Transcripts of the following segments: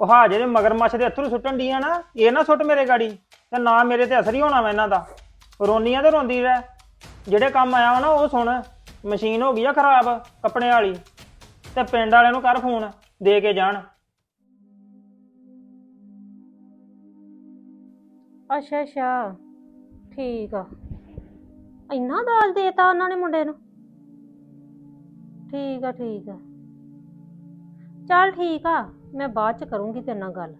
ਉਹ ਹਾਜੇ ਦੇ ਮਗਰਮੱਛ ਦੇ ਅਥਰੂ ਸੁੱਟਣ ਡੀਆਂ ਨਾ, ਇਹ ਨਾ ਸੁੱਟ ਮੇਰੇ ਗਾੜੀ, ਤੇ ਨਾ ਮੇਰੇ ਤੇ ਅਸਰ ਹੀ ਹੋਣਾ ਵਾ ਇਹਨਾਂ ਦਾ। ਰੋਨੀਆਂ ਤੇ ਰੋਂਦੀ ਰਹਿ। ਜਿਹੜੇ ਕੰਮ ਆਇਆ ਵਾ ਨਾ, ਉਹ ਸੁਣ। ਮਸ਼ੀਨ ਹੋ ਗਈ ਆ ਖਰਾਬ, ਕੱਪੜੇ ਵਾਲੀ। ਤੇ ਪਿੰਡ ਵਾਲਿਆਂ ਨੂੰ ਕਰ ਫੋਨ, ਦੇ ਕੇ ਜਾਣ। ਅੱਛਾ ਅੱਛਾ। ਠੀਕ ਆ। ਇੰਨਾ ਦਾਜ ਦੇਤਾ ਉਹਨਾਂ ਨੇ ਮੁੰਡੇ ਨੂੰ? ਠੀਕ ਆ ਠੀਕ ਆ। ਚੱਲ ਠੀਕ ਆ, ਮੈਂ ਬਾਅਦ ਚ ਕਰੂੰਗੀ ਤੇਰੇ ਨਾਲ ਗੱਲ।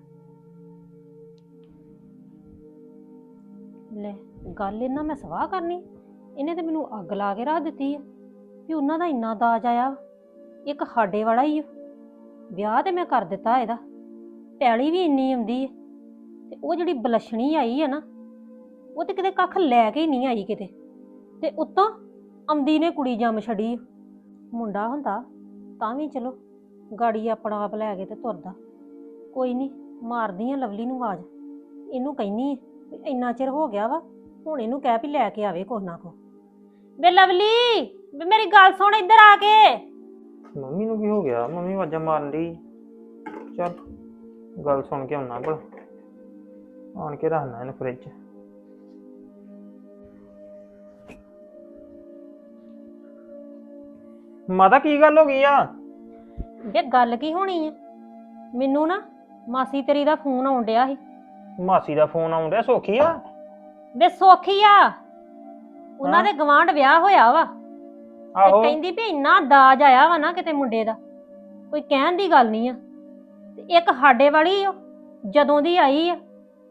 ਲੈ, ਗੱਲ ਇਹਨਾਂ ਮੈਂ ਸਵਾਹ ਕਰਨੀ, ਇਹਨੇ ਤੇ ਮੈਨੂੰ ਅੱਗ ਲਾ ਕੇ ਰੱਖ ਦਿੱਤੀ ਆ, ਵੀ ਉਹਨਾਂ ਦਾ ਇੰਨਾ ਦਾਜ ਆਇਆ ਵਾ। ਇੱਕ ਸਾਡੇ ਵਾਲਾ ਹੀ ਆ। ਵਿਆਹ ਤੇ ਮੈਂ ਕਰ ਦਿੱਤਾ ਇਹਦਾ, ਪੈਲੀ ਵੀ ਇੰਨੀ ਆਉਂਦੀ ਹੈ ਤੇ ਉਹ ਜਿਹੜੀ ਬਲਸ਼ਣੀ ਆਈ ਹੈ ਨਾ, ਉਹ ਤੇ ਕਿਤੇ ਕੱਖ ਲੈ ਕੇ ਹੀ ਨਹੀਂ ਆਈ ਕਿਤੇ। ਤੇ ਉੱਤੋਂ ਆਉਂਦੀ ਨੇ ਕੁੜੀ ਜੰਮ ਛੜੀ ਮੁੰਡਾ ਹੁੰਦਾ, ਤਾਂ ਵੀ ਚਲੋ। ਗਾੜੀ ਆਪਣਾ ਆਪ ਲੈ ਕੇ ਤੇ ਤੁਰਦਾ। ਕੋਈ ਨਹੀਂ ਮਾਰਦੀ ਆ ਲਵਲੀ ਨੂੰ ਆਵਾਜ਼। ਇਹਨੂੰ ਕਹਿਨੀ ਇੰਨਾ ਚਿਰ ਹੋ ਗਿਆ ਵਾ, ਹੁਣ ਇਹਨੂੰ ਕਹਿ ਵੀ ਲੈ ਕੇ ਆਵੇ ਕੁਛ ਨਾ ਕੋ ਵੇ ਲਵਲੀ, ਵੇ ਮੇਰੀ ਗੱਲ ਸੁਣ ਇੱਧਰ ਆ ਕੇ। ਮੰਮੀ ਨੂੰ ਕੀ ਹੋ ਗਿਆ? ਮੰਮੀ ਆਵਾਜ਼ਾਂ ਮਾਰਨ ਦੀ ਚੱਲ, ਗੱਲ ਸੁਣ ਕੇ ਆਉਣਾ ਭਲਾ ਆਣ ਕੇ ਰੱਖਣਾ ਇਹਨੂੰ ਫ੍ਰਿਜ 'ਚ ਮਾਤਾ, ਕੀ ਗੱਲ ਹੋ ਗਈ ਆ? ਵੇ ਗੱਲ ਕੀ ਹੋਣੀ ਆ? ਮੈਨੂੰ ਨਾ ਮਾਸੀ ਤੇਰੀ ਦਾ ਫੋਨ ਆਉਣ ਡਿਆ ਸੀ। ਮਾਸੀ ਦਾ ਫੋਨ ਆਉਣ ਡਿਆ ਸੋਖੀ ਆ? ਵੇ ਸੋਖੀ ਆ। ਉਹਨਾਂ ਹਾਂ? ਦੇ ਗਵਾਂਢ ਵਿਆਹ ਹੋਇਆ ਵਾ। ਤੇ ਆਹੋ। ਕਹਿੰਦੀ ਵੀ ਇੰਨਾ ਦਾਜ ਆਇਆ ਵਾ ਨਾ ਕਿਤੇ ਮੁੰਡੇ ਦਾ। ਕੋਈ ਕਹਿਣ ਦੀ ਗੱਲ ਨਹੀਂ ਆ। ਤੇ ਇੱਕ ਸਾਡੇ ਵਾਲੀ ਓ ਜਦੋਂ ਦੀ ਆਈ ਆ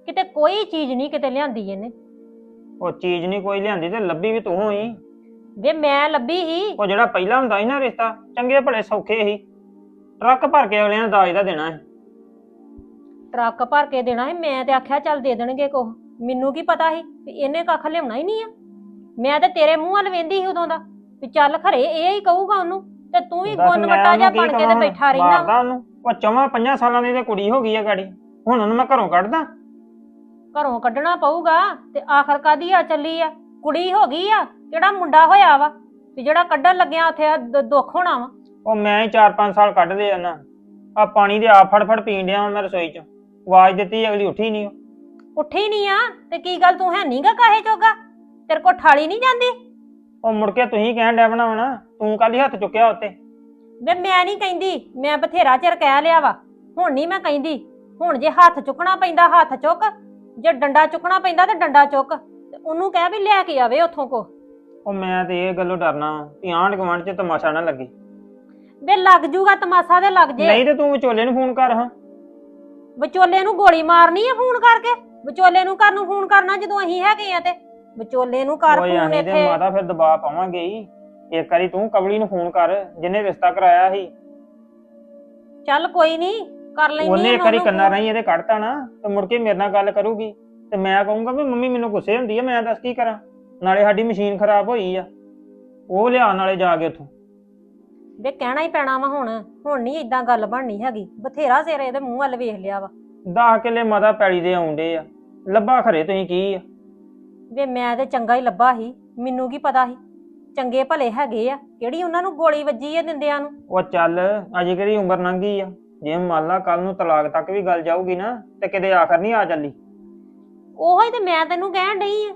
ਕਿਤੇ ਕੋਈ ਚੀਜ਼ ਨਹੀਂ ਕਿਤੇ ਲਿਆਂਦੀ ਇਹਨੇ। ਉਹ ਚੀਜ਼ ਨਹੀਂ ਕੋਈ ਲਿਆਂਦੀ ਤੇ ਲੱਭੀ ਵੀ ਤੂੰ ਹੋਈ ਵੇ ਮੈਂ ਲੱਭੀ ਹੀ ਉਹ ਜਿਹੜਾ ਪਹਿਲਾਂ ਹੁੰਦਾ ਸੀ ਨਾ ਰਿਸ਼ਤਾ ਚੰਗੇ ਭਲੇ ਸੌਖੇ ਸੀ। ਟਰੱਕ ਭਰ ਕੇ ਅਗਲਿਆਂ ਨੇ ਦਾਜ ਦਾ ਦੇਣਾ ਸੀ। ਟਰੱਕ ਭਰ ਕੇ ਦੇਣਾ ਸੀ? ਮੈਂ ਤੇ ਆਖਿਆ ਚੱਲ ਦੇ ਦੇਣਗੇ ਕੁਛ। ਮੈਨੂੰ ਕੀ ਪਤਾ ਸੀ ਵੀ ਇਹਨੇ ਕੱਖ ਲਿਆਉਣਾ ਹੀ ਨਹੀਂ ਆ? ਮੈਂ ਤੇ ਤੇਰੇ ਮੂੰਹ ਵੱਲ ਵੇਂਦੀ ਸੀ ਉਦੋਂ ਦਾ ਵੀ ਚੱਲ ਖਰੇ ਇਹ ਹੀ ਕਹੂਗਾ ਉਹਨੂੰ ਤੇ ਤੂੰ ਹੀ ਦੱਸ ਗੁੰਨ ਮੈਂ ਵੱਟਾ ਜਿਹਾ ਉਹਨੂੰ ਬਣ ਕੀ ਕੇ ਤੇ? ਬੈਠਾ ਰਹਿਣਾ। ਮਾਰਦਾ ਉਹਨੂੰ। ਉਹ ਚੌਵਾਂ ਪੰਜਾਂ ਸਾਲਾਂ ਦੀ ਤੇ ਕੁੜੀ ਹੋ ਗਈ ਆ ਗਾੜੀ। ਹੁਣ ਉਹਨੂੰ ਮੈਂ ਘਰੋਂ ਕੱਢਦਾ। ਘਰੋਂ ਕੱਢਣਾ ਪਊਗਾ ਤੇ ਆਖਰ ਕਾਦੀ ਆ ਚੱਲੀ ਆ? ਕੁੜੀ ਹੋ ਗਈ ਆ? ਕਿਹੜਾ ਮੁੰਡਾ ਹੋਇਆ ਵਾ? ਵੀ ਜਿਹੜਾ ਕੱਢਣ ਲੱਗਿਆ ਉੱਥੇ ਦ- ਦੁੱਖ ਹੋਣਾ ਵਾ? ਉਹ ਮੈਂ ਹੀ 4-5 ਸਾਲ ਕੱਢਦੇ ਆ ਨਾ। ਆ ਪਾਣੀ ਦੇ ਆਪ ਫੜ ਫੜ ਪੀਣ ਡਿਆ ਵਾਂ ਮੈਂ ਰਸੋਈ 'ਚ। ਆਵਾਜ਼ ਦਿੱਤੀ ਅਗਲੀ ਉੱਠੀ ਨਹੀਂ ਉੱਠੀ ਨਹੀਂ ਆ? ਤੇ ਕੀ ਗੱਲ ਤੂੰ ਹੈ ਨਹੀਂਗਾ ਕਾਹੇ ਜੋਗਾ ਤੇਰੇ ਕੋਲ ਠਾਲੀ ਨਹੀਂ ਜਾਂਦੀ? ਉਹ ਮੁੜ ਕੇ ਤੁਸੀਂ ਕਹਿਣ ਡਿਆ ਬਣਾਵਣਾ ਤੂੰ ਕਾਲੀ ਹੱਥ ਚੁੱਕਿਆ ਉੱਤੇ? ਵੇ ਮੈਂ ਨਹੀਂ ਕਹਿੰਦੀ ਮੈਂ ਬਥੇਰਾ ਚਿਰ ਕਹਿ ਲਿਆ ਵਾ। ਹੁਣ ਨਹੀਂ ਮੈਂ ਕਹਿੰਦੀ ਹੁਣ ਜੇ ਹੱਥ ਚੁੱਕਣਾ ਪੈਂਦਾ ਹੱਥ ਚੁੱਕ। ਜੇ ਡੰਡਾ ਚੁੱਕਣਾ ਪੈਂਦਾ ਤੇ ਡੰਡਾ ਚੁੱਕ। ਤੇ ਉਹਨੂੰ ਕਹਿ ਵੀ ਲਿਆ ਕੇ ਆਵੇ ਉੱਥੋਂ ਕੋ। ਉਹ ਮੈਂ ਤੇ ਇਹ ਗੱਲੋਂ ਡਰਨਾ ਵਾਂ ਆਂਢ ਗੁਆਂਢ 'ਚ ਤਮਾਸ਼ਾ ਨਾ ਲੱਗੇ। ਵੇ ਲੱਗ ਜੂਗਾ ਤਮਾਸਾ ਦੇ ਲੱਗ ਜੇ। ਨਹੀਂ ਤੇ ਤੂੰ ਵਿਚੋਲੇ ਨੂੰ ਫੋਨ ਕਰ ਹਾਂ। ਵਿਚੋਲੇ ਨੂੰ ਗੋਲੀ ਮਾਰਨੀ ਆ ਫੋਨ ਕਰਕੇ? ਵਿਚੋਲੇ ਨੂੰ ਘਰ ਨੂੰ ਫੋਨ ਕਰਨਾ ਜਦੋਂ ਅਸੀਂ ਹੈਗੇ ਆ ਤੇ। ਵਿਚੋਲੇ ਨੂੰ ਕਰ ਓਏ ਫੋਨ ਅਸੀਂ ਤੇ ਇੱਥੇ। ਮਾਤਾ ਫਿਰ ਦਬਾਅ ਪਾਵਾਂਗੇ ਹੀ। ਇੱਕ ਵਾਰੀ ਤੂੰ ਕਵਲੀ ਨੂੰ ਫੋਨ ਕਰ ਜਿਹਨੇ ਰਿਸ਼ਤਾ ਕਰਾਇਆ ਸੀ। ਚੱਲ ਕੋਈ ਨਹੀਂ ਕਰ ਲੈਣੀ ਉਹਨੇ ਇੱਕ ਵਾਰੀ ਕੰਨਾਂ ਰਾਹੀਂ ਇਹਦੇ ਕੱਢਤਾ ਨਾ ਤੇ ਮੁੜ ਕੇ ਮੇਰੇ ਨਾਲ ਗੱਲ ਕਰੂਗੀ। ਤੇ ਮੈਂ ਕਹੂੰਗਾ ਵੀ ਮੰਮੀ ਮੈਨੂੰ ਗੁੱਸੇ ਹੁੰਦੀ ਆ ਮੈਂ ਦੱਸ ਕੀ ਕਰਾਂ? ਨਾਲੇ ਸਾਡੀ ਮਸ਼ੀਨ ਖਰਾਬ ਹੋਈ ਆ। ਉਹ ਲਿਆਉਣ ਨਾਲੇ ਜਾ ਕੇ ਉੱਥੋਂ। ਵੇ ਕਹਿਣਾ ਹੀ ਪੈਣਾ ਵਾ ਹੁਣ। ਹੁਣ ਨਹੀਂ ਇਦਾਂ ਗੱਲ ਬਣਨੀ ਹੈਗੀ। ਬਥੇਰਾ ਸਿਰ ਇਹਦੇ ਮੂੰਹ ਵੱਲ ਵੇਖ ਲਿਆ ਵਾ। 10 ਕਿੱਲੇ ਮਾਤਾ ਪੈਲੀ ਦੇ ਆਉਂਦੇ ਆ। ਲੱਭਾ ਖਰੇ ਤੁਸੀਂ ਕੀ ਆ? ਵੇ ਮੈਂ ਤੇ ਚੰਗਾ ਹੀ ਲੱਭਾ ਸੀ। ਮੈਨੂੰ ਕੀ ਪਤਾ ਸੀ? ਚੰਗੇ ਭਲੇ ਹੈਗੇ ਆ। ਕਿਹੜੀ ਉਹਨਾਂ ਨੂੰ ਗੋਲੀ ਵੱਜੀ ਆ ਦਿੰਦਿਆਂ ਨੂੰ? ਉਹ ਚੱਲ ਅਜੇ ਕਿਹੜੀ ਉਮਰ ਲੰਘੀ ਆ? ਜੇ ਮੰਨ ਲਾ ਕੱਲ ਨੂੰ ਤਲਾਕ ਤੱਕ ਵੀ ਗੱਲ ਜਾਊਗੀ ਨਾ ਤੇ ਕਿਤੇ ਆਖਰ ਨਹੀਂ ਆ ਚੱਲੀ। ਉਹੋ ਹੀ ਤੇ ਮੈਂ ਤੈਨੂੰ ਕਹਿਣ ਡਈ ਆ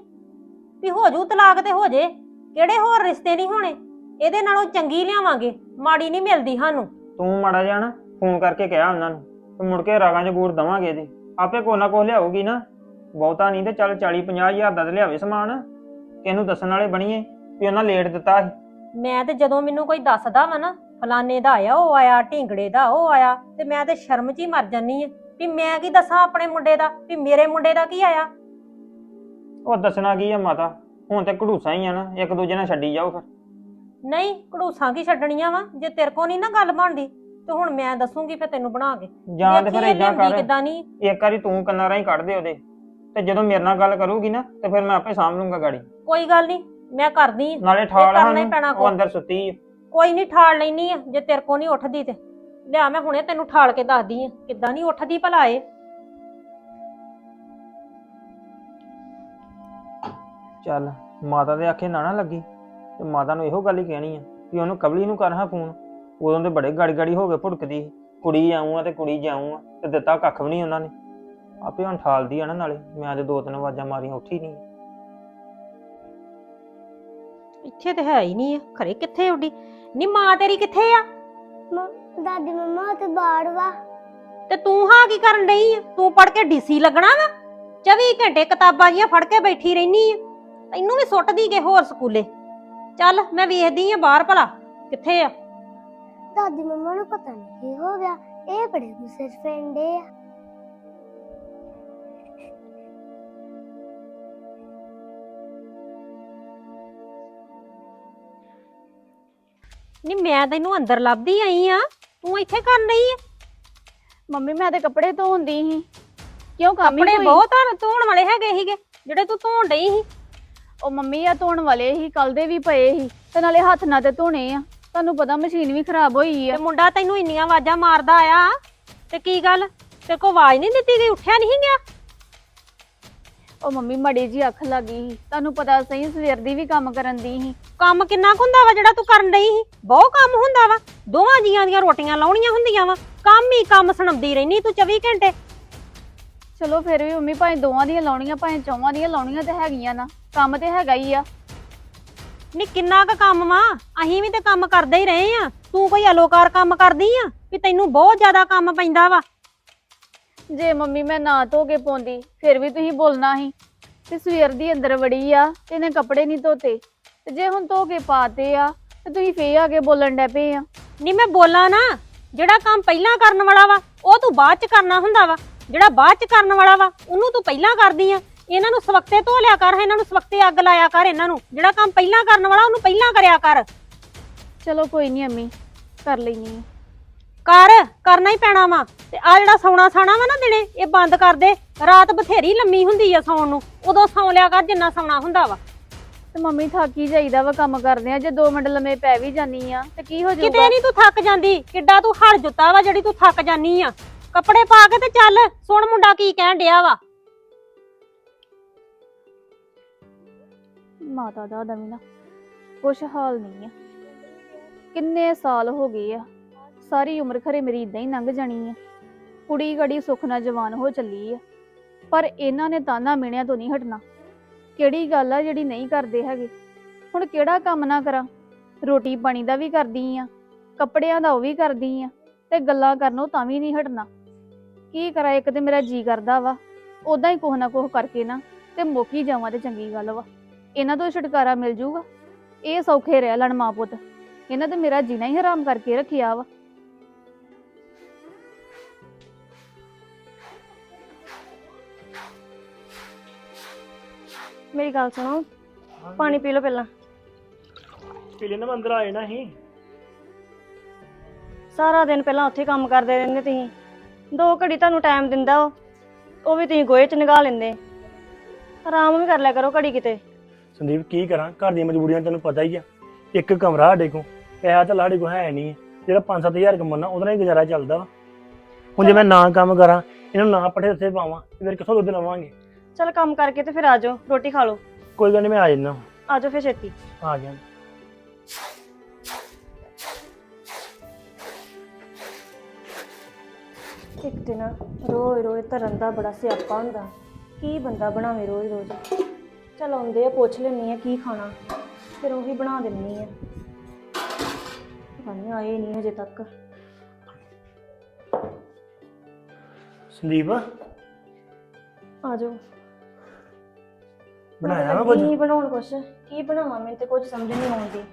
ਵੀ ਹੋ ਜੂ ਤਲਾਕ ਤੇ ਹੋ ਜੇ। ਕਿਹੜੇ ਹੋਰ ਰਿਸ਼ਤੇ ਨਹੀਂ ਹੋਣੇ? ਇਹਦੇ ਨਾਲੋਂ ਚੰਗੀ ਲਿਆਵਾਂਗੇ। ਮਾੜੀ ਨਹੀਂ ਮਿਲਦੀ ਸਾਨੂੰ। ਤੂੰ ਮਾੜਾ ਜਾਣਾ ਫੋਨ ਕਰਕੇ ਕਿਹਾ ਉਹਨਾਂ ਨੂੰ ਤੇ ਮੁੜ ਕੇ ਰਾਗਾਂ 'ਚ ਗੂੜ ਦਵਾਂਗੇ ਇਹਦੇ। ਆਪੇ ਕੋ ਨਾ ਕੋ ਲਿਆਊਗੀ ਨਾ। ਬਹੁਤਾ ਨਹੀਂ ਤੇ ਚੱਲ 40 50 ਹਜ਼ਾਰ ਦਾ ਤੇ ਲਿਆਵੇ ਸਮਾਨ। ਕਿਹਨੂੰ ਦੱਸਣ ਵਾਲੇ ਬਣੀਏ ਵੀ ਉਹਨਾਂ ਲੇਟ ਦਿੱਤਾ ਸੀ। ਮੈਂ ਤੇ ਜਦੋਂ ਮੈਨੂੰ ਕੋਈ ਦੱਸਦਾ ਵਾ ਨਾ ਫਲਾਣੇ ਦਾ ਆਇਆ ਉਹ ਆਇਆ ਢੀਂਗੜੇ ਦਾ ਉਹ ਆਇਆ ਤੇ ਮੈਂ ਤੇ ਸ਼ਰਮ 'ਚ ਹੀ ਮਰ ਜਾਨੀ ਆ ਵੀ ਮੈਂ ਕੀ ਦੱਸਾਂ ਆਪਣੇ ਮੁੰਡੇ ਦਾ ਵੀ ਮੇਰੇ ਮੁੰਡੇ ਦਾ ਕੀ ਆਇਆ? ਉਹ ਦੱਸਣਾ ਕੀ ਆ ਮਾਤਾ ਹੁਣ ਤੇ ਘੜੂਸਾ ਹੀ ਆ ਨਾ ਇੱਕ ਦੂਜੇ ਨਾਲ ਛੱਡੀ ਜਾਓ ਫਿਰ। ਨਹੀਂ ਘੜੂਸਾਂ ਕੀ ਛੱਡਣੀਆਂ ਵਾ? ਜੇ ਤੇਰੇ ਕੋ ਨਹੀਂ ਨਾ ਗੱਲ ਬਣਦੀ ਤੇ ਹੁਣ ਮੈਂ ਦੱਸੂਗੀ ਫਿਰ ਤੈਨੂੰ ਬਣਾ ਕੇ। ਜਾਂ ਤੇ ਫਿਰ ਇਦਾਂ ਕਰ। ਕਿੱਦਾਂ ਨਹੀਂ ਇੱਕ ਵਾਰੀ ਤੂੰ ਕੰਨਾਂ ਰਾਹੀਂ ਕੱਢ ਦੇ ਉਹਦੇ ਤੇ ਜਦੋਂ ਮੇਰੇ ਨਾਲ ਗੱਲ ਕਰੂਗੀ ਨਾ ਤੇ ਫਿਰ ਮੈਂ ਆਪੇ ਸਾਂਭ ਲੂੰਗਾ ਗਾੜੀ। ਕੋਈ ਗੱਲ ਨਹੀਂ ਮੈਂ ਕਰਦੀ। ਨਾਲੇ ਠਾਲ ਹੀ ਉਹ। ਅੰਦਰ ਸੁੱਤੀ। ਕੋਈ ਨਹੀਂ ਠਾਲ ਲੈਣੀ ਆ ਜੇ ਤੇਰੇ ਕੋ ਨਹੀਂ ਉੱਠਦੀ ਤੇ। ਲਿਆ ਮੈਂ ਹੁਣੇ ਤੈਨੂੰ ਠਾਲ ਕੇ ਦੱਸਦੀ ਆ ਕਿੱਦਾਂ ਨਹੀਂ ਉੱਠਦੀ ਭਲਾ ਏ ਚੱਲ ਮਾਤਾ ਦੇ ਆਖੇ ਨਾ ਨਾ ਲੱਗੀ। ਤੇ ਮਾਤਾ ਨੂੰ ਇਹੋ ਗੱਲ ਹੀ ਕਹਿਣੀ ਆ ਵੀ ਉਹਨੂੰ ਕਬਲੀ ਨੂੰ ਕਰ ਹਾਂ ਫੋਨ। ਉਦੋਂ ਤੇ ਬੜੇ ਗਾੜੀ ਗਾੜੀ ਹੋ ਕੇ ਭੁੜਕਦੀ ਸੀ। ਕੁੜੀ ਆਉਂ ਆ ਤੇ ਕੁੜੀ ਜਾਉਂ ਆ ਤੇ ਦਿੱਤਾ ਕੱਖ ਵੀ ਨਹੀਂ ਉਹਨਾਂ ਨੇ। ਆਪੇ ਹੁਣ ਠਾਲਦੀ ਆ ਨਾ ਨਾਲੇ ਮੈਂ ਅੱਜ ਦੋ ਤਿੰਨ ਆਵਾਜ਼ਾਂ ਮਾਰੀਆਂ ਉੱਠੀ ਨਹੀਂ। ਇੱਥੇ ਤੇ ਹੈ ਹੀ ਨਹੀਂ ਆ ਖਰੇ ਕਿੱਥੇ ਉੱਡੀ? ਨੀ ਮਾਂ ਤੇਰੀ ਕਿੱਥੇ ਆ? ਮ- ਦਾਦੀ ਮੰਮਾ ਤੇ ਬਾਹਰ ਵਾ। ਤੇ ਤੂੰ ਹਾਂ ਕੀ ਕਰਨ ਡਈ ਆ? ਤੂੰ ਪੜ ਕੇ ਡੀਸੀ ਲੱਗਣਾ ਵਾ? 24 ਘੰਟੇ ਕਿਤਾਬਾਂ ਜੀਆਂ ਫੜ ਕੇ ਬੈਠੀ ਰਹਿਨੀ ਆ। ਤੈਨੂੰ ਵੀ ਸੁੱਟਦੀ ਕੇ ਹੋਰ ਸਕੂਲੇ? ਚੱਲ ਮੈਂ ਵੇਖਦੀ ਆ ਬਾਹਰ ਭਲਾ ਕਿੱਥੇ ਆ? ਦਾਦੀ ਮੰਮਾ ਨੂੰ ਪਤਾ ਨਹੀਂ ਕੀ ਹੋ ਗਿਆ ਇਹ ਬੜੇ ਗੁੱਸੇ 'ਚ ਪੈਂਦੇ ਆ। ਨੀ ਮੈਂ ਤੈਨੂੰ ਅੰਦਰ ਲੱਭਦੀ ਆਈ ਆ ਤੂੰ ਇੱਥੇ ਕਰਨ ਰਹੀ ਆ? ਮੰਮੀ ਮੈਂ ਤੇ ਕੱਪੜੇ ਧੋਂਦੀ ਸੀ। ਕਿਉਂ ਕੰਮ ਹੀ ਕੱਪੜੇ ਕੋਈ? ਬਹੁਤ ਆ ਧੋਣ ਵਾਲੇ ਹੈਗੇ ਸੀਗੇ ਜਿਹੜੇ ਤੂੰ ਧੋਣ ਡਈ ਸੀ। ਉਹ ਮੰਮੀ ਆ ਧੋਣ ਵਾਲੇ ਸੀ ਕੱਲ ਦੇ ਵੀ ਪਏ ਸੀ ਤੇ ਨਾਲੇ ਹੱਥ ਨਾਲ ਤੇ ਧੋਣੇ ਆ। ਤੁਹਾਨੂੰ ਪਤਾ ਮਸ਼ੀਨ ਵੀ ਖਰਾਬ ਹੋਈ ਆ। ਤੇ ਮੁੰਡਾ ਤੈਨੂੰ ਇੰਨੀਆਂ ਆਵਾਜ਼ਾਂ ਮਾਰਦਾ ਆ? ਤੇ ਕੀ ਗੱਲ? ਤੇਰੇ ਕੋ ਆਵਾਜ਼ ਨਹੀਂ ਦਿੱਤੀ ਗਈ ਉੱਠਿਆ ਨਹੀਂ ਗਿਆ? ਉਹ ਮੰਮੀ ਮੜੀ ਜੀ ਅੱਖ ਲੱਗੀ ਸੀ। ਤੁਹਾਨੂੰ ਪਤਾ ਸਹੀ ਸਵੇਰ ਦੀ ਵੀ ਕੰਮ ਕਰਨ ਦੀ ਸੀ। ਕੰਮ ਕਿੰਨਾ ਕੁ ਹੁੰਦਾ ਵਾ ਜਿਹੜਾ ਤੂੰ ਕਰਨ ਡਈ ਸੀ? ਬਹੁਤ ਕੰਮ ਹੁੰਦਾ ਵਾ। ਦੋਵਾਂ ਜੀਆਂ ਦੀਆਂ ਰੋਟੀਆਂ ਲਾਉਣੀਆਂ ਹੁੰਦੀਆਂ ਵਾ। ਕੰਮ ਹੀ ਕੰਮ ਸੁਣਾਉਂਦੀ ਰਹਿਨੀ ਤੂੰ 24 ਘੰਟੇ। ਚਲੋ ਫਿਰ ਵੀ ਮੰਮੀ ਭਾਵੇਂ ਦੋਵਾਂ ਦੀਆਂ ਲਾਉਣੀਆਂ ਭਾਵੇਂ ਚੌਵਾਂ ਦੀਆਂ ਲਾਉਣੀਆਂ ਤੇ ਹੈਗੀਆਂ ਨਾ ਕੰਮ ਤੇ ਹੈਗਾ ਹੀ ਆ। ਨੀ ਕਿੰਨਾ ਕੁ ਕੰਮ ਵਾ? ਅਸੀਂ ਵੀ ਤੇ ਕੰਮ ਕਰਦੇ ਹੀ ਰਹੇ ਆ। ਤੂੰ ਕੋਈ ਅਲੋਕਾਰ ਕੰਮ ਕਰਦੀ ਆ? ਵੀ ਤੈਨੂੰ ਬਹੁਤ ਜ਼ਿਆਦਾ ਕੰਮ ਪੈਂਦਾ ਵਾ। ਜੇ ਮੰਮੀ ਮੈਂ ਨਾ ਧੋ ਕੇ ਪਾਉਂਦੀ ਫਿਰ ਵੀ ਤੁਸੀਂ ਬੋਲਣਾ ਸੀ। ਤੇ ਸਵੇਰ ਦੀ ਅੰਦਰ ਵੜੀ ਆ ਤੇ ਇਹਨੇ ਕੱਪੜੇ ਨਹੀਂ ਧੋਤੇ। ਤੇ ਜੇ ਹੁਣ ਧੋ ਕੇ ਪਾਤੇ ਆ ਤੇ ਤੁਸੀਂ ਫੇਰ ਆ ਕੇ ਬੋਲਣ ਡੈ ਪਏ ਆ। ਨਹੀਂ ਮੈਂ ਬੋਲਾਂ ਨਾ ਜਿਹੜਾ ਕੰਮ ਪਹਿਲਾਂ ਕਰਨ ਵਾਲਾ ਵਾ ਉਹ ਤੂੰ ਬਾਅਦ ਚ ਕਰਨਾ ਹੁੰਦਾ ਵਾ। ਜਿਹੜਾ ਬਾਅਦ ਚ ਕਰਨ ਵਾਲਾ ਵਾ ਉਹਨੂੰ ਤੂੰ ਪਹਿਲਾਂ ਕਰਦੀ ਆ। ਇਹਨਾਂ ਨੂੰ ਸਵਖਤੇ ਧੋ ਲਿਆ ਕਰ ਇਹਨਾਂ ਨੂੰ ਸਵਖਤੇ ਅੱਗ ਲਾਇਆ ਕਰ ਇਹਨਾਂ ਨੂੰ। ਜਿਹੜਾ ਕੰਮ ਪਹਿਲਾਂ ਕਰਨ ਵਾਲਾ ਉਹਨੂੰ ਪਹਿਲਾਂ ਕਰਿਆ ਕਰ। ਚਲੋ ਕੋਈ ਨਹੀਂ ਅੰਮੀ ਕਰ ਲੈਣੀ ਆ। ਕਰ ਕਰਨਾ ਹੀ ਪੈਣਾ ਵਾ। ਤੇ ਆ ਜਿਹੜਾ ਸੌਣਾ ਸਾਣਾ ਵਾ ਨਾ ਦਿਨੇ ਇਹ ਬੰਦ ਕਰ ਦੇ। ਰਾਤ ਬਥੇਰੀ ਲੰਮੀ ਹੁੰਦੀ ਆ ਸੌਣ ਨੂੰ। ਉਦੋਂ ਸੌਂ ਲਿਆ ਕਰ ਜਿੰਨਾ ਸੌਣਾ ਹੁੰਦਾ ਵਾ। ਤੇ ਮੰਮੀ ਥੱਕ ਹੀ ਜਾਈਦਾ ਵਾ ਕੰਮ ਕਰਦੇ ਆ। ਜੇ 2 ਮਿੰਟ ਲੰਮੇ ਪੈ ਵੀ ਜਾਨੀ ਆ ਤੇ ਕੀ ਹੋ ਕਿਤੇ ਜਾਊਗਾ ਨਹੀਂ ਤੂੰ ਥੱਕ ਜਾਂਦੀ। ਕਿੱਡਾ ਤੂੰ ਹੜ ਜੁੱਤਾ ਵਾ ਜਿਹੜੀ ਤੂੰ ਥੱਕ ਜਾਨੀ ਆ। ਕੱਪੜੇ ਪਾ ਕੇ ਤੇ ਚੱਲ, ਸੁਣ ਮੁੰਡਾ ਕੀ ਕਹਿਣ ਡਿਆ ਵਾ। ਮਾਤਾ ਦਾ ਦਾ ਨਾ, ਕੁਛ ਹਾਲ ਨਹੀਂ ਆ। ਕਿੰਨੇ ਸਾਲ ਹੋ ਗਏ ਆ, ਸਾਰੀ ਉਮਰ ਖਰੇ ਮੇਰੀ ਇਦਾਂ ਹੀ ਲੰਘ ਜਾਣੀ ਆ। ਕੁੜੀ ਗੜੀ ਸੁੱਖ ਨਾਲ ਜਵਾਨ ਹੋ ਚੱਲੀ ਆ, ਪਰ ਇਹਨਾਂ ਨੇ ਤਾਨਾ ਮਿਣਿਆ ਤੋਂ ਨਹੀਂ ਹਟਣਾ। ਕਿਹੜੀ ਗੱਲ ਆ ਜਿਹੜੀ ਨਹੀਂ ਕਰਦੇ ਹੈਗੇ? ਹੁਣ ਕਿਹੜਾ ਕੰਮ ਨਾ ਕਰਾਂ? ਰੋਟੀ ਪਾਣੀ ਦਾ ਵੀ ਕਰਦੀ ਆ, ਕੱਪੜਿਆਂ ਦਾ ਉਹ ਵੀ ਕਰਦੀ ਆ, ਤੇ ਗੱਲਾਂ ਕਰਨੋਂ ਤਾਂ ਵੀ ਨਹੀਂ ਹਟਣਾ। ਕੀ ਕਰਾਂ ਇੱਕ ਤੇ ਮੇਰਾ ਜੀ ਕਰਦਾ ਵਾ ਉਦਾਂ ਹੀ ਕੁਛ ਨਾ ਕੁਛ ਕਰਕੇ ਨਾ ਤੇ ਮੁੱਕੀ ਜਾਵਾਂ ਤੇ ਚੰਗੀ ਗੱਲ ਵਾ। ਇਹਨਾਂ ਤੋਂ ਛੁਟਕਾਰਾ ਮਿਲ ਜੂਗਾ। ਇਹ ਸੌਖੇ ਰਹਿ ਲੈਣ ਮਾਂ ਪੁੱਤ। ਇਹਨਾਂ ਤੇ ਮੇਰਾ ਜੀਣਾ ਹੀ ਹਰਾਮ ਕਰਕੇ ਰੱਖਿਆ ਵਾ। ਮੇਰੀ ਗੱਲ ਸੁਣੋ। ਪਾਣੀ ਪੀ ਲਓ ਪਹਿਲਾਂ। ਪੀ ਲੈਣਾ ਮੈਂ ਅੰਦਰ ਆ ਜਾਣਾ ਸੀ ਸਾਰਾ ਦਿਨ ਪਹਿਲਾਂ ਉੱਥੇ ਕੰਮ ਕਰਦੇ ਰਹਿੰਦੇ ਤੁਸੀਂ। ਦੋ ਘੜੀ ਤੁਹਾਨੂੰ ਟਾਈਮ ਦਿੰਦਾ ਉਹ। ਉਹ ਵੀ ਤੁਸੀਂ ਗੋਏ ਚ ਨਿਗਾਹ ਲੈਂਦੇ। ਆਰਾਮ ਵੀ ਕਰ ਲਿਆ ਕਰੋ ਘੜੀ ਕਿਤੇ। ਸੰਦੀਪ ਕੀ ਕਰਾਂ? ਘਰ ਦੀਆਂ ਮਜਬੂਰੀਆਂ ਤੈਨੂੰ ਪਤਾ ਹੀ ਆ। ਇੱਕ ਕਮਰਾ ਸਾਡੇ ਕੋਲ ਪੈਸਾ ਤਾਂ ਸਾਡੇ ਕੋਲ ਹੈ ਨਹੀਂ। ਜਿਹੜਾ 5-7000 ਕਮਾਉਣਾ ਉਹਦੇ ਨਾਲ ਹੀ ਗੁਜ਼ਾਰਾ ਚੱਲਦਾ ਵਾ। ਹੁਣ ਜੇ ਮੈਂ ਨਾ ਕੰਮ ਕਰਾਂ ਇਹਨੂੰ ਨਾ ਪੱਠੇ ਉੱਥੇ ਪਾਵਾਂ ਤੇ ਫਿਰ ਕਿੱਥੋਂ ਦੁੱਧ ਲਵਾਂਗੇ? ਚਲ ਕੰਮ ਕਰਕੇ ਤੇ ਫਿਰ ਆ ਜਾਓ ਰੋਟੀ ਖਾ ਲਓ। ਕੋਈ ਗੱਲ ਨਹੀਂ ਮੈਂ ਆ ਜਾਣਾ ਆ ਜਾਓ ਫਿਰ ਛੇਤੀ। ਆ ਗਿਆ। ਇੱਕ ਦਿਨ ਰੋਜ਼ ਰੋਜ਼ ਧਰਨ ਦਾ ਬੜਾ ਸਿਆਪਾ ਹੁੰਦਾ। ਕੀ ਬੰਦਾ ਬਣਾਵੇ ਰੋਜ਼ ਰੋਜ਼? ਚਲ ਆਉਂਦੇ ਆ ਪੁੱਛ ਲੈਣੀ ਆ ਕੀ ਖਾਣਾ। ਫਿਰ ਉਹੀ ਬਣਾ ਦਿੰਨੀ ਆ। ਪਤਾ ਨਹੀਂ ਆਏ ਨਹੀਂ ਹਜੇ ਤੱਕ। ਸੰਦੀਪ? ਆ ਜਾਓ। ਬਣਾਇਆ ਵਾ ਕੁਝ? ਕੀ ਬਣਾਉਣ ਕੁਛ? ਕੀ ਬਣਾਵਾਂ? ਮੈਨੂੰ ਤੇ ਕੁਝ ਸਮਝ ਨਹੀਂ ਆਉਂਦੀ।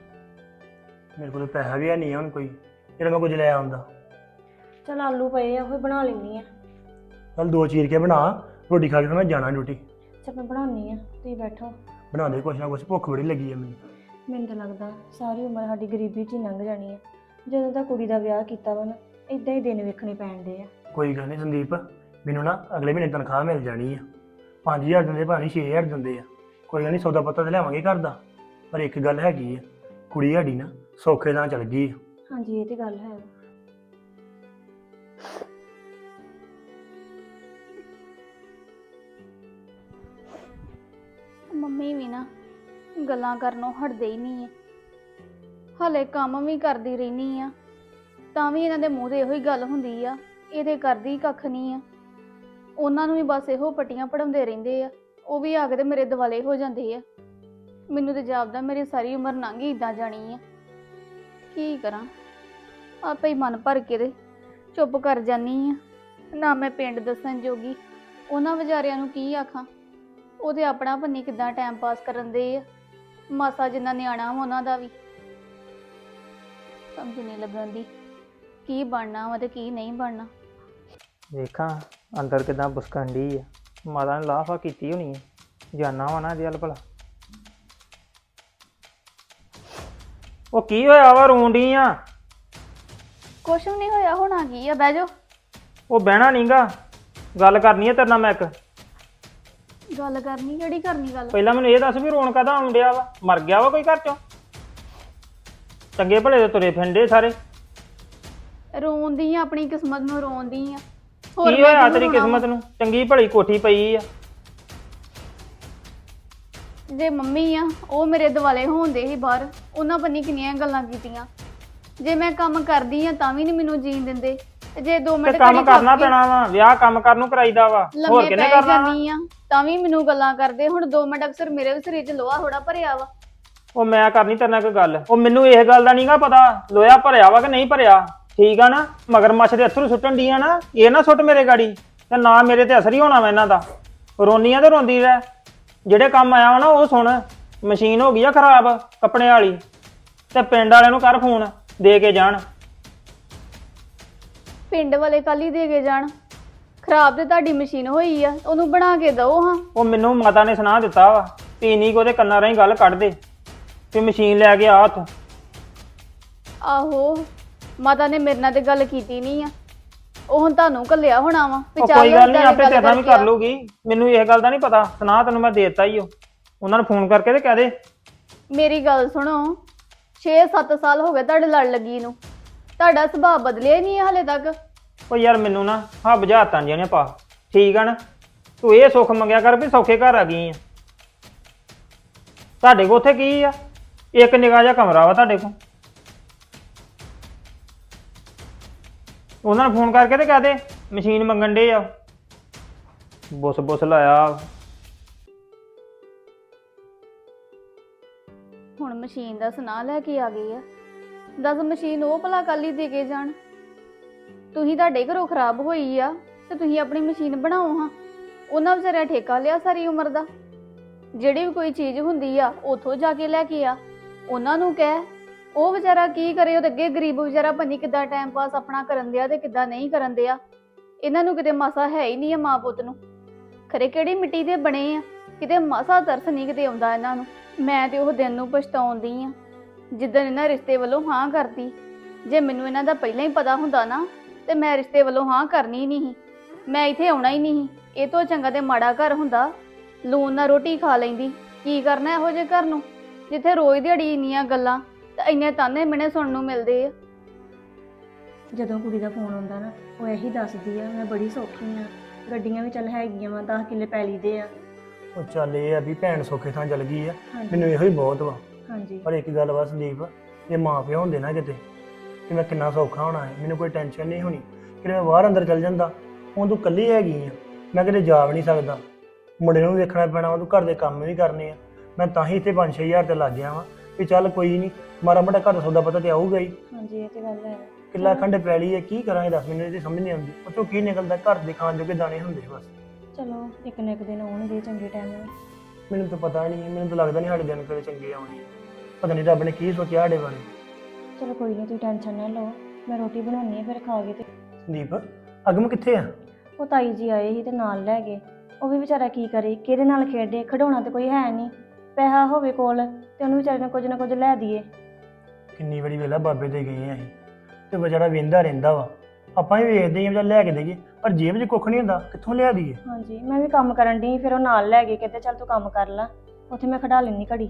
ਮੇਰੇ ਕੋਲ ਪੈਸਾ ਵੀ ਹੈ ਨਹੀਂ ਹੁਣ ਕੋਈ। ਜਿਹੜਾ ਮੈਂ ਕੁਝ ਲੈ ਆਉਂਦਾ। ਚਲ ਆਲੂ ਪਏ ਆ ਉਹ ਬਣਾ ਲੈਣੀ ਆ। ਚੱਲ ਦੋ ਚੀਰ ਕੇ ਬਣਾ ਰੋਟੀ ਖਾ ਕੇ ਮੈਂ ਜਾਣਾ ਡਿਊਟੀ। ਚਲ ਮੈਂ ਬਣਾਉਣੀ ਆ ਤੁਸੀਂ ਬੈਠੋ। ਬਣਾ ਦੇ ਕੁਛ ਨਾ ਕੁਛ ਭੁੱਖ ਬੜੀ ਲੱਗੀ ਹੈ ਮੈਨੂੰ। ਮੈਨੂੰ ਤਾਂ ਲੱਗਦਾ ਸਾਰੀ ਉਮਰ ਸਾਡੀ ਗਰੀਬੀ 'ਚ ਹੀ ਲੰਘ ਜਾਣੀ ਆ। ਜਦੋਂ ਦਾ ਕੁੜੀ ਦਾ ਵਿਆਹ ਕੀਤਾ ਵਾ ਨਾ ਇਦਾਂ ਹੀ ਦਿਨ ਵੇਖਣੇ ਪੈਣਦੇ ਆ। ਕੋਈ ਗੱਲ ਨਹੀਂ ਸੰਦੀਪ ਮੈਨੂੰ ਨਾ ਅਗਲੇ ਮਹੀਨੇ ਤਨਖਾਹ ਮਿਲ ਜਾਣੀ ਆ। 5000 ਦਿੰਦੇ ਭਾਵੇਂ 6000 ਦਿੰਦੇ ਆ। ਕੋਈ ਗੱਲ ਨਹੀਂ ਸੌਦਾ ਪੱਤਾ ਤੇ ਲਿਆਵਾਂਗੇ ਘਰ ਦਾ। ਪਰ ਇੱਕ ਗੱਲ ਹੈਗੀ ਆ ਕੁੜੀ ਸਾਡੀ ਨਾ ਸੌਖੇ ਨਾਲ ਚਲ ਗਈ ਆ। ਹਾਂਜੀ ਇਹ ਤੇ ਗੱਲ ਹੈ। ਮੰਮੀ ਵੀ ਨਾ ਗੱਲਾਂ ਕਰਨੋਂ ਹਟਦੇ ਹੀ ਨਹੀਂ ਹੈ ਹਲੇ ਕੰਮ ਵੀ ਕਰਦੀ ਰਹਿਨੀ ਆ, ਤਾਂ ਵੀ ਇਹਨਾਂ ਦੇ ਮੂੰਹ ਤੇ ਇਹੋ ਹੀ ਗੱਲ ਹੁੰਦੀ ਆ ਇਹਦੇ ਕਰਦੀ ਕੱਖ ਨਹੀਂ ਆ। ਉਹਨਾਂ ਨੂੰ ਵੀ ਬਸ ਇਹੋ ਪੱਟੀਆਂ ਪੜਾਉਂਦੇ ਰਹਿੰਦੇ ਆ, ਉਹ ਵੀ ਆ ਕੇ ਤੇ ਮੇਰੇ ਦਿਵਾਲੇ ਹੋ ਜਾਂਦੇ ਆ। ਮੈਨੂੰ ਤੇ ਜਾਪਦਾ ਮੇਰੀ ਸਾਰੀ ਉਮਰ ਲੰਘੀ ਇਦਾਂ ਜਾਣੀ ਆ। ਕੀ ਕਰਾਂ? ਆਪੇ ਹੀ ਮਨ ਭਰ ਕੇ ਤੇ ਚੁੱਪ ਕਰ ਜਾਨੀ ਆ। ਨਾ ਮੈਂ ਪਿੰਡ ਦੱਸਣ ਜੋਗੀ, ਉਹਨਾਂ ਵਿਚਾਰਿਆਂ ਨੂੰ ਕੀ ਆਖਾਂ? ਉਹਦੇ ਆਪਣਾ ਪੰਨੀ ਕਿਦਾਂ ਟਾਈਮ ਪਾਸ ਕਰਨ ਦੇ ਆ? ਮਾਸਾ ਜਿੰਨਾ ਨਿਆਣਾ ਵਾ ਉਹਨਾਂ ਦਾ ਵੀ। ਸਮਝ ਨਹੀਂ ਲੱਗਣ ਦੀ ਕੀ ਬਣਨਾ ਵਾ ਤੇ ਕੀ ਨਹੀਂ ਬਣਨਾ। ਵੇਖਾਂ ਅੰਦਰ ਕਿਦਾਂ ਬੁਸਕਣ ਡਈ ਆ। ਮਾਤਾ ਨੇ ਲਾਫਾ ਕੀਤੀ ਹੋਣੀ ਹੈ ਜਾਨਾ ਵਾ ਨਾ ਜਲ ਭਲਾ। ਉਹ ਕੀ ਹੋਇਆ ਵਾ ਆ? ਕੁਛ ਵੀ ਨਹੀਂ ਹੋਇਆ ਹੋਣਾ ਕੀ ਆ? ਬਹਿ ਜਾਓ। ਉਹ ਬਹਿਣਾ ਨਹੀਂਗਾ ਗੱਲ ਕਰਨੀ ਹੈ ਤੇਰੇ ਨਾਲ ਮੈਂ ਇੱਕ। ਗੱਲ ਕਰਨੀ ਕਿਹੜੀ ਕਰਨੀ ਗੱਲ? ਪਹਿਲਾਂ ਮੈਨੂੰ ਇਹ ਦੱਸ ਵੀ ਰੋਣ ਕਾਹਦਾ ਆਉਣ ਡਿਆ ਵਾ? ਮਰ ਗਿਆ ਵਾ ਕੋਈ ਘਰ ਚੋਂ? ਚੰਗੇ ਭਲੇ ਦੇ ਤੁਰੇ ਫਿਰਦੇ ਸਾਰੇ। ਰੋਂਦੀ ਆ ਆਪਣੀ ਕਿਸਮਤ ਨੂੰ ਰੋਂਦੀ ਆ। ਹੋਰ ਕੀ ਮੈਂ ਹੋਇਆ ਕਿਹਨੂੰ ਤੇਰੀ ਕਿਸਮਤ ਨੂੰ? ਚੰਗੀ ਭਲੀ ਕੋਠੀ ਪਈ ਆ। ਜੇ ਮੰਮੀ ਆ ਉਹ ਮੇਰੇ ਦਿਵਾਲੇ ਹੋਣਦੇ ਸੀ ਬਾਹਰ ਉਹਨਾਂ ਬੰਨੀ ਕਿੰਨੀਆਂ ਗੱਲਾਂ ਕੀਤੀਆਂ। ਜੇ ਮੈਂ ਕੰਮ ਕਰਦੀ ਆ ਤਾਂ ਵੀ ਨਹੀਂ ਮੈਨੂੰ ਜੀਣ ਦਿੰਦੇ। ਤੇ ਜੇ 2 ਤੇ ਮਿੰਟ ਕੰਮ ਘੜੀ ਕਰਨਾ ਪੈਣਾ ਵਾ ਵਿਆਹ ਕੰਮ ਕਰਨ ਨੂੰ ਕਰਾਈਦਾ ਵਾ। ਹੋਰ ਲੰਮੇ ਪੈ ਕਰਨਾ ਵਾ? ਜਾਂਦੀ ਆ। ਤਾਂ ਵੀ ਮੈਨੂੰ ਗੱਲਾਂ ਕਰਦੇ ਹੁਣ 2 ਮਿੰਟ ਅਕਸਰ ਮੇਰੇ ਵੀ ਸਰੀਰ 'ਚ ਲੋਹਾ ਥੋੜਾ ਭਰਿਆ ਵਾ। ਉਹ ਮੈਂ ਕਰਨੀ ਤੇਰੇ ਨਾਲ ਕੋਈ ਗੱਲ ਉਹ ਮੈਨੂੰ ਇਹ ਗੱਲ ਦਾ ਨਹੀਂਗਾ ਪਤਾ ਲੋਹਾ ਭਰਿਆ ਵਾ ਕਿ ਨਹੀਂ ਭਰਿਆ? ਠੀਕ ਆ ਨਾ? ਮਗਰ ਮੱਛ ਦੇ ਅਥਰੂ ਸੁੱਟਣ ਦੀ ਆ ਨਾ ਇਹ ਨਾ ਸੁੱਟ ਮੇਰੇ ਗਾੜੀ ਤੇ ਨਾ ਮੇਰੇ ਤੇ ਅਸਰ ਹੀ ਹੋਣਾ ਵਾ ਇਹਨਾਂ ਦਾ। ਰੋਨੀਆਂ ਤੇ ਰੋਂਦੀ ਰਹਿ। ਜਿਹੜੇ ਕੰਮ ਆਇਆ ਵਾ ਨਾ ਉਹ ਸੁਣ। ਮਸ਼ੀਨ ਹੋ ਗਈ ਆ ਖਰਾਬ ਕੱਪੜੇ ਵਾਲੀ। ਤੇ ਪਿੰਡ ਵਾਲਿਆਂ ਨੂੰ ਕਰ ਫੋਨ ਦੇ ਕੇ ਜਾਣ। ਪਿੰਡ ਵਾਲੇ ਕੱਲ ਹੀ ਦੇ ਕੇ ਜਾਣ। ਖਰਾਬ ਤੇ ਤੁਹਾਡੀ ਮਸ਼ੀਨ ਹੋਈ ਆ ਉਹਨੂੰ ਬਣਾ ਕੇ ਦਿਓ ਹਾਂ। ਉਹ ਮੈਨੂੰ ਮਾਤਾ ਨੇ ਸੁਣਾ ਦਿੱਤਾ ਵਾ ਵੀ ਨਹੀਂ ਉਹਦੇ ਕੰਨਾਂ ਰਾਹੀਂ ਗੱਲ ਕੱਢ ਦੇ ਵੀ ਮਸ਼ੀਨ ਲੈ ਕੇ ਆ ਉੱਥੋਂ। ਆਹੋ ਮਾਤਾ ਨੇ ਮੇਰੇ ਨਾਲ ਤੇ ਗੱਲ ਕੀਤੀ ਨਹੀਂ ਆ। ਉਹ ਹੁਣ ਤੁਹਾਨੂੰ ਕੱਲਿਆ ਹੋਣਾ ਵਾ ਵੀ ਉਹ ਚੱਲ ਕੋਈ ਗੱਲ ਨਹੀਂ ਆਪੇ ਤੇਰੇ ਨਾਲ ਵੀ ਕਰ ਲੂਗੀ ਮੈਨੂੰ ਇਹ ਗੱਲ ਦਾ ਨਹੀਂ ਪਤਾ ਸੁਣਾ ਤੈਨੂੰ ਮੈਂ ਦੇਤਾ ਹੀ ਉਹ ਉਹਨਾਂ ਨੂੰ ਫੋਨ ਕਰਕੇ ਤੇ ਕਹਿ ਦੇ। ਮੇਰੀ ਗੱਲ ਸੁਣੋ 6-7 ਸਾਲ ਹੋ ਗਏ ਤੁਹਾਡੇ ਲੜ ਲੱਗੀ ਨੂੰ। ਤੁਹਾਡਾ ਸੁਭਾਅ ਬਦਲਿਆ ਹੀ ਨਹੀਂ ਹੈ ਹਲੇ ਤੱਕ। ਉਹ ਯਾਰ ਮੈਨੂੰ ਨਾ ਹਾਂ ਬੁਝਾਤਾਂ ਜਿਹੀਆਂ ਨੇ ਪਾ। ਠੀਕ ਆ ਨਾ? ਤੂੰ ਇਹ ਸੁੱਖ ਮੰਗਿਆ ਕਰ ਵੀ ਸੌਖੇ ਘਰ ਆ ਗਈ ਆ। ਤੁਹਾਡੇ ਕੋ ਉੱਥੇ ਕੀ ਆ? ਇੱਕ ਨਿਗਾਹ ਜਿਹਾ ਕਮਰਾ ਵਾ ਤੁਹਾਡੇ ਕੋ ਉਹਨਾਂ ਨੂੰ ਫੋਨ ਕਰਕੇ ਤੇ ਕਹਿ ਦੇ, ਮਸ਼ੀਨ ਮੰਗਣ ਦੇ ਆ। ਬੁੱਸ ਬੁੱਸ ਲਾਇਆ। ਹੁਣ ਮਸ਼ੀਨ ਦਾ ਸੁਨਾ ਲੈ ਕੇ ਆ ਗਈ ਆ। ਦੱਸ ਮਸ਼ੀਨ ਉਹ ਭਲਾ ਕੱਲ ਹੀ ਦੇ ਕੇ ਜਾਣ। ਤੁਸੀਂ ਤੁਹਾਡੇ ਘਰੋਂ ਖਰਾਬ ਹੋਈ ਆ ਤੇ ਤੁਸੀਂ ਆਪਣੀ ਮਸ਼ੀਨ ਬਣਾਓ ਹਾਂ। ਉਹਨਾਂ ਵਿਚਾਰਿਆ ਠੇਕਾ ਲਿਆ ਸਾਰੀ ਉਮਰ ਦਾ। ਜਿਹੜੀ ਵੀ ਕੋਈ ਚੀਜ਼ ਹੁੰਦੀ ਆ, ਉਥੋਂ ਜਾ ਕੇ ਲੈ ਕੇ ਆ। ਉਹਨਾਂ ਨੂੰ ਕਹਿ, ਉਹ ਵਿਚਾਰਾ ਕੀ ਕਰੇ ਉਹਦੇ ਅੱਗੇ ਗਰੀਬ ਵਿਚਾਰਾ ਪੰਨੀ ਕਿੱਦਾਂ ਟਾਈਮ ਪਾਸ ਆਪਣਾ ਕਰਨ ਦਿਆ ਤੇ ਕਿੱਦਾਂ ਨਹੀਂ ਕਰਨ ਦਿਆ। ਇਹਨਾਂ ਨੂੰ ਕਿਤੇ ਮਾਸਾ ਹੈ ਹੀ ਨਹੀਂ ਆ ਮਾਂ ਪੁੱਤ ਨੂੰ। ਖਰੇ ਕਿਹੜੀ ਮਿੱਟੀ ਦੇ ਬਣੇ ਆ? ਕਿਤੇ ਮਾਸਾ ਤਰਸ ਨਹੀਂ ਕਿਤੇ ਆਉਂਦਾ ਇਹਨਾਂ ਨੂੰ। ਮੈਂ ਤੇ ਉਹ ਦਿਨ ਨੂੰ ਪਛਤਾਉਂਦੀ ਆ। ਜਿੱਦਣ ਇਹਨਾਂ ਰਿਸ਼ਤੇ ਵੱਲੋਂ ਹਾਂ ਕਰਤੀ। ਜੇ ਮੈਨੂੰ ਇਹਨਾਂ ਦਾ ਪਹਿਲਾਂ ਹੀ ਪਤਾ ਹੁੰਦਾ ਨਾ ਤੇ ਮੈਂ ਰਿਸ਼ਤੇ ਵੱਲੋਂ ਹਾਂ ਕਰਨੀ ਨਹੀਂ ਸੀ। ਮੈਂ ਇੱਥੇ ਆਉਣਾ ਹੀ ਨਹੀਂ ਸੀ। ਇਹ ਤੋਂ ਚੰਗਾ ਤੇ ਮਾੜਾ ਘਰ ਹੁੰਦਾ। ਲੂਣ ਨਾਲ ਰੋਟੀ ਖਾ ਲੈਂਦੀ। ਕੀ ਕਰਨਾ ਇਹੋ ਜਿਹੇ ਘਰ ਨੂੰ? ਜਿੱਥੇ ਰੋਜ਼ ਦਿਹਾੜੀ ਇੰਨੀਆਂ ਗੱਲਾਂ ਤੇ ਇੰਨੇ ਤਾਨੇ ਮਿਹਣੇ ਸੁਣਨ ਨੂੰ ਮਿਲਦੇ ਆ। ਜਦੋਂ ਕੁੜੀ ਦਾ ਫੋਨ ਆਉਂਦਾ ਨਾ ਉਹ ਇਹੀ ਦੱਸਦੀ ਆ ਮੈਂ ਬੜੀ ਸੌਖੀ ਆ। ਗੱਡੀਆਂ ਵੀ ਚੱਲ ਹੈਗੀਆਂ ਵਾ 10 ਕਿੱਲੇ ਪੈਲੀ ਦੇ ਆ। ਉਹ ਚੱਲ ਇਹ ਆ ਵੀ ਭੈਣ ਸੌਖੇ ਥਾਂ ਚੱਲ ਗਈ ਆ। ਹਾਂਜੀ। ਮੈਨੂੰ ਇਹੋ ਹੀ ਬਹੁਤ ਵਾ। ਹਾਂਜੀ। ਪਰ ਇੱਕ ਗੱਲ ਵਾ ਸੰਦੀਪ ਜੇ ਮਾਂ ਪਿਓ ਹੁੰਦੇ ਨਾ ਕਿਤੇ ਕਿ ਮੈਂ ਕਿੰਨਾ ਸੌਖਾ ਹੋਣਾ ਹੈ ਮੈਨੂੰ ਕੋਈ ਟੈਨਸ਼ਨ ਨਹੀਂ ਹੋਣੀ। ਕਿ ਮੈਂ ਬਾਹਰ ਅੰਦਰ ਚੱਲ ਜਾਂਦਾ ਹੁਣ ਤੂੰ ਇਕੱਲੀ ਹੈਗੀ ਆ ਮੈਂ ਕਿਤੇ ਜਾ ਵੀ ਨਹੀਂ ਸਕਦਾ। ਮੁੰਡੇ ਨੂੰ ਵੇਖਣਾ ਪੈਣਾ ਤੂੰ ਘਰ ਦੇ ਕੰਮ ਵੀ ਕਰਨੇ ਆ। ਮੈਂ ਤਾਂ ਹੀ ਇੱਥੇ 5-6000 ਤੇ ਲੱਗ ਗਿਆ ਵਾਂ ਵੀ ਚੱਲ ਕੋਈ ਨਹੀਂ ਮਾਰਾ ਮੋਟਾ ਘਰ ਦਾ ਸੌਦਾ ਪਤਾ ਤੇ ਆਊਗਾ ਹੀ। ਹਾਂਜੀ ਇਹ ਤੇ ਗੱਲ ਹੈ। ਕਿੱਲਾ ਖੰਡ ਪੈਲੀ ਹੈ ਕੀ ਕਰਾਂ ਇਹ ਦੱਸ ਮੈਨੂੰ ਇਹਦੀ ਸਮਝ ਨਹੀਂ ਆਉਂਦੀ। ਉਹ ਕੀ ਨਿਕਲਦਾ ਘਰ ਦੇ ਖਾਣ ਜੋਗੇ ਦਾਣੇ ਹੁੰਦੇ ਬਸ। ਚਲੋ ਇੱਕ ਨਾ ਇੱਕ ਦਿਨ ਆਉਣਗੇ ਚੰਗੇ ਟਾਈਮ ਮੈਨੂੰ ਤਾਂ ਪਤਾ ਨਹੀਂ ਮੈਨੂੰ ਤਾਂ ਲੱਗਦਾ ਨਹੀਂ ਸਾਡੇ ਦਿਨ ਕਦੇ ਚੰਗੇ ਆਉਣੇ। ਪਤਾ ਨਹੀਂ ਰੱਬ ਨੇ ਕੀ ਸੋਚਿਆ ਸਾਡੇ ਬਾਰੇ। ਚਲੋ ਕੋਈ ਨਹੀਂ ਤੁਸੀਂ ਟੈਨਸ਼ਨ ਨਾ ਲਓ। ਮੈਂ ਰੋਟੀ ਬਣਾਉਣੀ ਆ ਫਿਰ ਖਾ ਕੇ ਤੇ। ਸੰਦੀਪ ਅਗਮ ਕਿੱਥੇ ਆ? ਉਹ ਤਾਈ ਜੀ ਆਏ ਸੀ ਤੇ ਨਾਲ ਲੈ ਗਏ। ਉਹ ਵੀ ਵਿਚਾਰਾ ਕੀ ਕਰੇ ਕਿਹਦੇ ਨਾਲ ਖੇਡੇ? ਖਿਡੌਣਾ ਤੇ ਕੋਈ ਹੈ ਨਹੀਂ ਪੈਸਾ ਹੋਵੇ ਕੋਲ ਤੇ ਉਹਨੂੰ ਵਿਚਾਰੇ ਨੂੰ ਕੁਝ ਨਾ ਕੁਝ ਲੈ ਦਈਏ। ਕਿੰਨੀ ਵਾਰੀ ਵੇਲਾ ਬਾਬੇ ਦੇ ਗਏ ਆ ਅਸੀਂ। ਤੇ ਵਿਚਾਰਾ ਵੇਂਦਾ ਰਹਿੰਦਾ ਵਾ। ਆਪਾਂ ਵੀ ਵੇਖਦੇ ਹਾਂ ਚੱਲ ਲੈ ਕੇ ਦੇਈਏ। ਪਰ ਜੇਬ 'ਚ ਕੁੱਖ ਨਹੀਂ ਹੁੰਦਾ ਕਿੱਥੋਂ ਲਿਆ ਦਈਏ? ਹਾਂਜੀ ਮੈਂ ਵੀ ਕੰਮ ਕਰਨ ਦੀ ਫਿਰ ਉਹ ਨਾਲ ਲੈ ਗਏ ਕਹਿੰਦੇ ਚੱਲ ਤੂੰ ਕੰਮ ਕਰ ਲੈ। ਉੱਥੇ ਮੈਂ ਖੜਾ ਲੈਣੀ ਘੜੀ।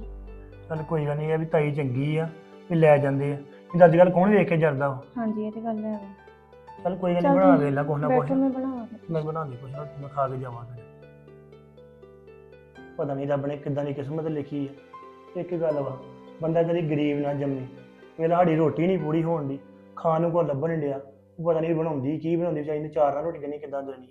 ਚੱਲ ਕੋਈ ਗੱਲ ਨਹੀਂ ਇਹ ਵੀ ਤਾਈ ਚੰਗੀ ਆ ਵੀ ਲੈ ਜਾਂਦੇ ਆ। ਨਹੀਂ ਅੱਜ ਕੱਲ ਕੌਣ ਵੇਖ ਕੇ ਜਰਦਾ ਵਾ? ਹਾਂਜੀ ਇਹ ਤੇ ਗੱਲ ਹੈ। ਚੱਲ ਕੋਈ ਗੱਲ ਨਹੀਂ ਬਣਾ ਜੀ, ਵੇਲਾ ਕੁਛ ਨਾ ਕੁਛ। ਬੈਠੋ ਮੈਂ ਬਣਾਵਾਂ ਫਿਰ। ਮੈਂ ਬਣਾਉਂਦੀ ਕੁਛ ਨਾ ਮੈਂ ਖਾ ਕੇ ਜਾਵਾਂਗਾ ਪਤਾ ਨਹੀਂ ਰੱਬ ਨੇ ਕਿੱਦਾਂ ਦੀ ਕਿਸਮਤ ਲਿਖੀ ਆ। ਇੱਕ ਗੱਲ ਵਾ ਬੰਦਾ ਕਦੀ ਗਰੀਬ ਨਾ ਜੰਮੇ। ਵੇਲਾ ਸਾਡੀ ਰੋਟੀ ਨਹੀਂ ਪੂਰੀ ਹੋਣ ਦੀ ਖਾਣ ਨੂੰ ਕੋਈ ਲੱਭਣ ਨਹੀਂ ਡਿਆ। ਪਤਾ ਨਹੀਂ ਬਣਾਉਂਦੀ ਕੀ ਬਣਾਉਂਦੀ ਵਿਚਾਰੀ ਨੇ ਚਾਰ ਨਾਲ ਰੋਟੀ ਦੇਣੀ ਕਿੱਦਾਂ ਦੇਣੀ।